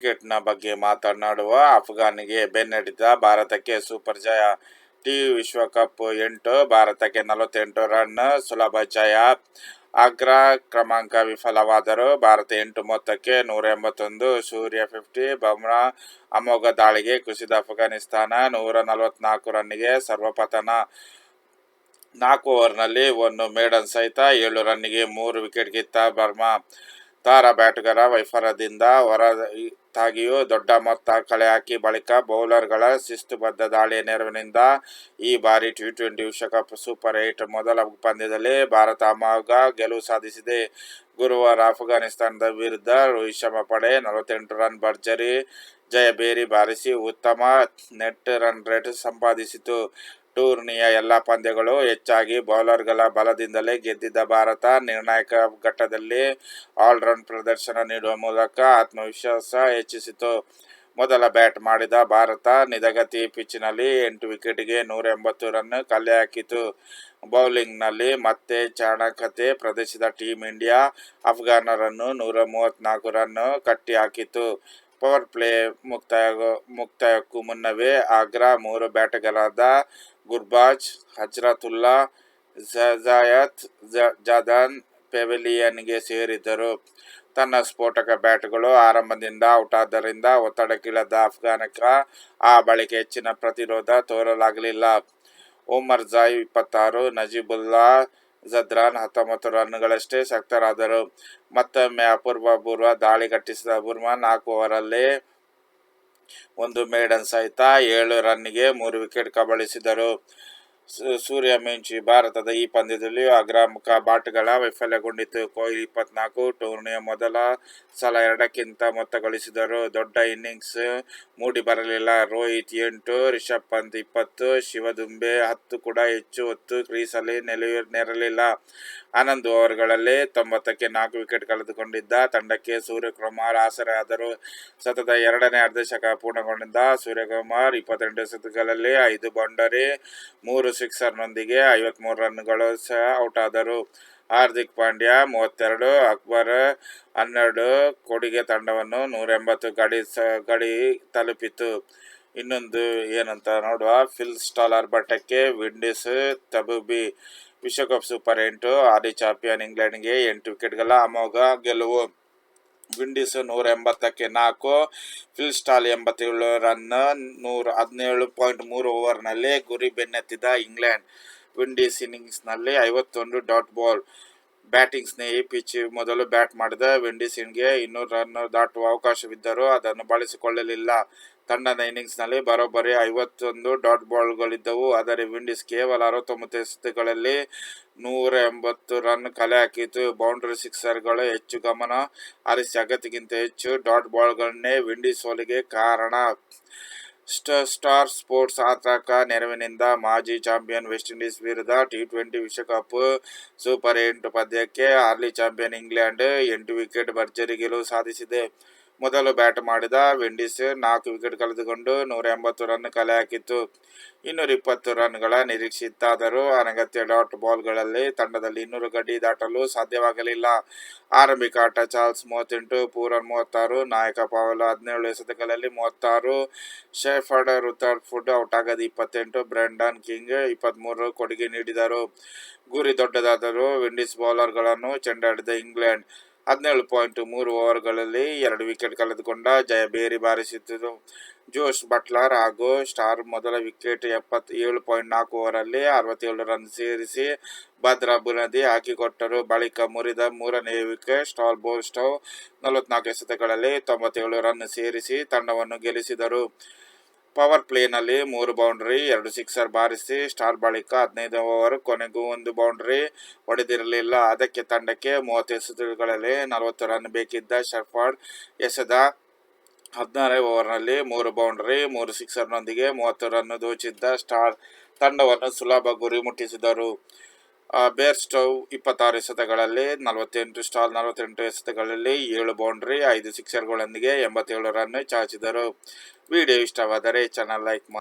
ಕ್ರಿಕೆಟ್ನ ಬಗ್ಗೆ ಮಾತನಾಡುವ ಅಫ್ಘಾನಿಗೆ ಬೆನ್ನಡಿದ ಭಾರತಕ್ಕೆ ಸೂಪರ್ ಜಯ. ಟಿ ವಿಶ್ವಕಪ್ ಎಂಟು, ಭಾರತಕ್ಕೆ ನಲವತ್ತೆಂಟು ರನ್, ಸುಲಭ ಜಯ. ಅಗ್ರ ಕ್ರಮಾಂಕ ವಿಫಲವಾದರೂ ಭಾರತ ಎಂಟು ಮೊತ್ತಕ್ಕೆ ನೂರ ಎಂಬತ್ತೊಂದು, ಸೂರ್ಯ ಫಿಫ್ಟಿ ಬಮ್ರಾ ಅಮೋಘ ದಾಳಿಗೆ ಕುಸಿದ ಅಫ್ಘಾನಿಸ್ತಾನ ನೂರ ನಲವತ್ನಾಲ್ಕು ರನ್ನಿಗೆ ಸರ್ವಪತನ ನಾಲ್ಕು ಓವರ್ನಲ್ಲಿ ಒಂದು ಮೇಡನ್ ಸಹಿತ ಏಳು ರನ್ನಿಗೆ ಮೂರು ವಿಕೆಟ್ ಗಿತ್ತ ಬರ್ಮಾ. ತಾರಾ ಬ್ಯಾಟುಗಾರ ವೈಫಲ್ಯದಿಂದ ಹೊರತಾಗಿಯೂ ದೊಡ್ಡ ಮೊತ್ತ ಕಳೆ ಹಾಕಿ ಬಳಿಕ ಬೌಲರ್ಗಳ ಶಿಸ್ತುಬದ್ಧ ದಾಳಿಯ ನೆರವಿನಿಂದ ಈ ಬಾರಿ ಟಿ ಟ್ವೆಂಟಿ ವಿಶ್ವಕಪ್ ಸೂಪರ್ ಏಟ್ ಮೊದಲ ಪಂದ್ಯದಲ್ಲಿ ಭಾರತ ಅಮೋಘ ಗೆಲುವು ಸಾಧಿಸಿದೆ. ಗುರುವಾರ ಅಫ್ಘಾನಿಸ್ತಾನದ ವಿರುದ್ಧ ರೋಹಿತ್ ಶರ್ಮಾ ಪಡೆ ನಲವತ್ತೆಂಟು ರನ್ ಭರ್ಜರಿ ಜಯಬೇರಿ ಬಾರಿಸಿ ಉತ್ತಮ ನೆಟ್ ರನ್ ರೇಟ್ ಸಂಪಾದಿಸಿತು. ಟೂರ್ನಿಯ ಎಲ್ಲ ಪಂದ್ಯಗಳು ಹೆಚ್ಚಾಗಿ ಬೌಲರ್ಗಳ ಬಲದಿಂದಲೇ ಗೆದ್ದಿದ್ದ ಭಾರತ ನಿರ್ಣಾಯಕ ಘಟ್ಟದಲ್ಲಿ ಆಲ್ರೌಂಡ್ ಪ್ರದರ್ಶನ ನೀಡುವ ಮೂಲಕ ಆತ್ಮವಿಶ್ವಾಸ ಹೆಚ್ಚಿಸಿತು. ಮೊದಲ ಬ್ಯಾಟ್ ಮಾಡಿದ ಭಾರತ ನಿಧಗತಿ ಪಿಚ್ನಲ್ಲಿ ಎಂಟು ವಿಕೆಟ್ಗೆ ನೂರ ಎಂಬತ್ತು ರನ್ ಕಲೆ ಹಾಕಿತು. ಬೌಲಿಂಗ್ನಲ್ಲಿ ಮತ್ತೆ ಚಾಣಕತೆ ಪ್ರದರ್ಶಿಸಿದ ಟೀಂ ಇಂಡಿಯಾ ಅಫ್ಘಾನರನ್ನು ನೂರ ಮೂವತ್ತ್ನಾಲ್ಕು ರನ್ ಕಟ್ಟಿ ಹಾಕಿತು. ಪವರ್ ಪ್ಲೇ ಮುಕ್ತಾಯ ಮುಕ್ತಾಯಕ್ಕೂ ಮುನ್ನವೇ ಆಗ್ರಾ ಮೂರು ಬ್ಯಾಟ್ಗಳಾದ ಗುರ್ಬಾಜ್ ಹಜ್ರತುಲ್ಲಾ, ಜಜಾಯತ್ ಜದಾನ್ ಪೆವಿಲಿಯನ್ಗೆ ಸೇರಿದ್ದರು. ತನ್ನ ಸ್ಫೋಟಕ ಬ್ಯಾಟ್ಗಳು ಆರಂಭದಿಂದ ಔಟಾದ್ದರಿಂದ ಒತ್ತಡಕ್ಕಿಳದ ಅಫ್ಘಾನಿಕ ಆ ಬಳಿಕ ಹೆಚ್ಚಿನ ಪ್ರತಿರೋಧ ತೋರಲಾಗಲಿಲ್ಲ. ಉಮರ್ ಜಾಯ್ ಇಪ್ಪತ್ತಾರು, ನಜೀಬುಲ್ಲಾ ಜದ್ರಾನ್ ಹತ್ತೊಂಬತ್ತು ರನ್ಗಳಷ್ಟೇ ಶಕ್ತರಾದರು ಮತ್ತೊಮ್ಮೆ ಅಪೂರ್ವಪೂರ್ವ ದಾಳಿ ಕಟ್ಟಿಸಿದ ಬುರ್ಮಾ ನಾಲ್ಕು ಓವರಲ್ಲಿ ಒಂದು ಮೇಡನ್ ಸಹಿತ ಏಳು ರನ್ನಿಗೆ ಮೂರು ವಿಕೆಟ್ ಕಬಳಿಸಿದರು. ಸೂರ್ಯ ಮಿಂಚಿ ಭಾರತದ ಈ ಪಂದ್ಯದಲ್ಲಿ ಅಗ್ರಾಮುಖ ಬಾಟ್ಗಳ ವೈಫಲ್ಯಗೊಂಡಿತು ಕೊಹ್ಲಿ ಇಪ್ಪತ್ನಾಲ್ಕು, ಟೂರ್ನಿಯ ಮೊದಲ ಸಲ ಎರಡಕ್ಕಿಂತ ಮೊತ್ತ ಗಳಿಸಿದರು ದೊಡ್ಡ ಇನ್ನಿಂಗ್ಸ್ ಮೂಡಿ ಬರಲಿಲ್ಲ. ರೋಹಿತ್ ಎಂಟು, ರಿಷಬ್ ಪಂತ್ ಇಪ್ಪತ್ತು, ಶಿವದುಂಬೆ ಹತ್ತು ಕೂಡ ಹೆಚ್ಚು ಹೊತ್ತು ಕ್ರೀಸಲ್ಲಿ ನೆಲೆಯ ನೆರಲಿಲ್ಲ ಆನಂದ್ ಓವರ್ಗಳಲ್ಲಿ ತೊಂಬತ್ತಕ್ಕೆ ನಾಲ್ಕು ವಿಕೆಟ್ ಕಳೆದುಕೊಂಡಿದ್ದ ತಂಡಕ್ಕೆ ಸೂರ್ಯಕುಮಾರ್ ಆಸರೆಯಾದರು ಸತತ ಎರಡನೇ ಅರ್ಧಶಕ ಪೂರ್ಣಗೊಂಡಿದ್ದ ಸೂರ್ಯಕುಮಾರ್ ಇಪ್ಪತ್ತೆಂಟು ಸತಗಳಲ್ಲಿ ಐದು ಬೌಂಡರಿ, ಮೂರು ಸಿಕ್ಸರ್ನೊಂದಿಗೆ ಐವತ್ಮೂರು ರನ್ಗಳು ಸಹ ಔಟ್ ಆದರು ಹಾರ್ದಿಕ್ ಪಾಂಡ್ಯ ಮೂವತ್ತೆರಡು, ಅಕ್ಬರ್ ಹನ್ನೆರಡು, ಕೊಡುಗೆ ತಂಡವನ್ನು ನೂರ ಎಂಬತ್ತು ಗಡಿ ಸ, ಗಡಿ ತಲುಪಿತು ಇನ್ನೊಂದು ಏನಂತ ನೋಡುವ, ಫಿಲ್ ಸ್ಟಾಲರ್ ಬಟ್ಟಕ್ಕೆ ವಿಂಡೀಸ್ ತಬುಬಿ. ವಿಶ್ವಕಪ್ ಸೂಪರ್ ಎಂಟು, ಆದಿ ಚಾಂಪಿಯನ್ ಇಂಗ್ಲೆಂಡ್ಗೆ ಎಂಟು ವಿಕೆಟ್ಗಳ ಅಮೋಘ ಗೆಲುವು. ವಿಂಡೀಸ್ ನೂರ ಎಂಬತ್ತಕ್ಕೆ ನಾಲ್ಕು, ಫಿಲ್ ಸ್ಟಾಲ್ ಎಂಬತ್ತೇಳು ರನ್ ನೂರ ಹದಿನೇಳು ಪಾಯಿಂಟ್ ಮೂರು ಓವರ್ನಲ್ಲಿ ಗುರಿ ಬೆನ್ನೆತ್ತಿದ ಇಂಗ್ಲೆಂಡ್. ವಿಂಡೀಸ್ ಇನ್ನಿಂಗ್ಸ್ನಲ್ಲಿ ಐವತ್ತೊಂದು ಡಾಟ್ ಬಾಲ್. ಬ್ಯಾಟಿಂಗ್ ಈ ಪಿಚ್ ಮೊದಲು ಬ್ಯಾಟ್ ಮಾಡಿದ ವಿಂಡೀಸ್ಗೆ ಇನ್ನೂರು ರನ್ ದಾಟುವ ಅವಕಾಶವಿದ್ದರೂ ಅದನ್ನು ಬಳಸಿಕೊಳ್ಳಲಿಲ್ಲ. ತಂಡದ ಇನ್ನಿಂಗ್ಸ್ನಲ್ಲಿ ಬರೋಬ್ಬರಿ ಐವತ್ತೊಂದು ಡಾಟ್ ಬಾಲ್ಗಳಿದ್ದವು ಆದರೆ ವಿಂಡೀಸ್ ಕೇವಲ ಅರವತ್ತೊಂಬತ್ತು ಎಸೆತಗಳಲ್ಲಿ ನೂರ ಎಂಬತ್ತು ರನ್ ಕಲೆ ಹಾಕಿತು ಬೌಂಡ್ರಿ ಸಿಕ್ಸರ್ಗಳು ಹೆಚ್ಚು ಗಮನ ಹರಿಸಿ, ಅಗತ್ಯಕ್ಕಿಂತ ಹೆಚ್ಚು ಡಾಟ್ ಬಾಲ್ಗಳನ್ನೇ ವಿಂಡೀಸ್ ಸೋಲಿಗೆ ಕಾರಣ. ಸ್ಟಾರ್ ಸ್ಪೋರ್ಟ್ಸ್ ಆತಂಕ ನೆರವಿನಿಂದ ಮಾಜಿ ಚಾಂಪಿಯನ್ ವೆಸ್ಟ್ ಇಂಡೀಸ್ ವಿರುದ್ಧ ಟಿ ಟ್ವೆಂಟಿ ವಿಶ್ವಕಪ್ ಸೂಪರ್ ಎಂಟು ಪಂದ್ಯಕ್ಕೆ ಹಾಲಿ ಚಾಂಪಿಯನ್ ಇಂಗ್ಲೆಂಡ್ ಎಂಟು ವಿಕೆಟ್ ಭರ್ಜರಿ ಗೆಲುವು ಸಾಧಿಸಿದೆ ಮೊದಲು ಬ್ಯಾಟ್ ಮಾಡಿದ ವಿಂಡೀಸ್ ನಾಲ್ಕು ವಿಕೆಟ್ ಕಳೆದುಕೊಂಡು ನೂರ ಎಂಬತ್ತು ರನ್ ಕಲೆ ಹಾಕಿತ್ತು. ಇನ್ನೂರ ಇಪ್ಪತ್ತು ರನ್ಗಳ ನಿರೀಕ್ಷಿತ್ತಾದರೂ ಅನಗತ್ಯ ಡಾಟ್ ಬಾಲ್ಗಳಲ್ಲಿ ತಂಡದಲ್ಲಿ ಇನ್ನೂರು ಗಡಿ ದಾಟಲು ಸಾಧ್ಯವಾಗಲಿಲ್ಲ. ಆರಂಭಿಕ ಆಟ ಚಾರ್ಲ್ಸ್ ಮೂವತ್ತೆಂಟು, ಪೂರನ್ ಮೂವತ್ತಾರು, ನಾಯಕ ಪಾವಲ್ ಹದಿನೇಳು ಎಸೆತಗಳಲ್ಲಿ ಮೂವತ್ತಾರು, ಶೇಫರ್ಡ್ ರುತರ್ ಫುಡ್ ಔಟ್ ಆಗದ ಇಪ್ಪತ್ತೆಂಟು, ಬ್ರೆಂಡನ್ ಕಿಂಗ್ ಇಪ್ಪತ್ತ್ಮೂರು ಕೊಡುಗೆ ನೀಡಿದರು. ಗುರಿ ದೊಡ್ಡದಾದರೂ ವಿಂಡೀಸ್ ಬೌಲರ್ಗಳನ್ನು ಚೆಂಡಾಡಿದ ಇಂಗ್ಲೆಂಡ್ ಹದಿನೇಳು ಪಾಯಿಂಟ್ ಮೂರು ಓವರ್ಗಳಲ್ಲಿ ಎರಡು ವಿಕೆಟ್ ಕಳೆದುಕೊಂಡ ಜಯಬೇರಿ ಬಾರಿಸಿದ್ದರು. ಜೋಶ್ ಬಟ್ಲರ್ ಹಾಗೂ ಸ್ಟಾರ್ ಮೊದಲ ವಿಕೆಟ್ ಎಪ್ಪತ್ತ ಏಳು ಪಾಯಿಂಟ್ ನಾಲ್ಕು ಓವರಲ್ಲಿ ಅರವತ್ತೇಳು ರನ್ ಸೇರಿಸಿ ಭದ್ರಾ ಬುನದಿ ಹಾಕಿಕೊಟ್ಟರು. ಬಳಿಕ ಮುರಿದ ಮೂರನೇ ವಿಕೆಟ್ ಸ್ಟಾಲ್ ಬೋಸ್ಟವ್ ನಲವತ್ನಾಲ್ಕು ಎಸೆತಗಳಲ್ಲಿ ತೊಂಬತ್ತೇಳು ರನ್ ಸೇರಿಸಿ ತಂಡವನ್ನು ಗೆಲ್ಲಿಸಿದರು. ಪವರ್ ಪ್ಲೇನಲ್ಲಿ ಮೂರು ಬೌಂಡ್ರಿ, ಎರಡು ಸಿಕ್ಸರ್ ಬಾರಿಸಿ ಸ್ಟಾರ್ ಬಳಿಕ ಹದಿನೈದು ಓವರ್ ಕೊನೆಗೂ ಒಂದು ಬೌಂಡ್ರಿ ಹೊಡೆದಿರಲಿಲ್ಲ. ಅದಕ್ಕೆ ತಂಡಕ್ಕೆ ಮೂವತ್ತೈದು ಎಸೆತಗಳಲ್ಲಿ ನಲವತ್ತು ರನ್ ಬೇಕಿದ್ದ ಶರ್ಫರ್ಡ್ ಎಸೆದ ಹದಿನಾರನೇ ಓವರ್ನಲ್ಲಿ ಮೂರು ಬೌಂಡ್ರಿ, ಮೂರು ಸಿಕ್ಸರ್ನೊಂದಿಗೆ ಮೂವತ್ತು ರನ್ ದೋಚಿದ್ದ ಸ್ಟಾರ್ ತಂಡವನ್ನು ಸುಲಭ ಗುರಿ ಮುಟ್ಟಿಸಿದರು. ಬೇರ್ ಸ್ಟವ್ ಇಪ್ಪತ್ತಾರು ಎಸೆತಗಳಲ್ಲಿ, ನಲವತ್ತೆಂಟು ಸ್ಟಾಲ್ ನಲವತ್ತೆಂಟು ಎಸೆತಗಳಲ್ಲಿ, ಏಳು ಬೌಂಡ್ರಿ ಐದು ಸಿಕ್ಸರ್ಗಳೊಂದಿಗೆ ಎಂಬತ್ತೇಳು ರನ್ ಚಾಚಿದರು. ವಿಡಿಯೋ ಇಷ್ಟವಾದರೆ ಚಾನಲ್ ಲೈಕ್ ಮಾಡಿ.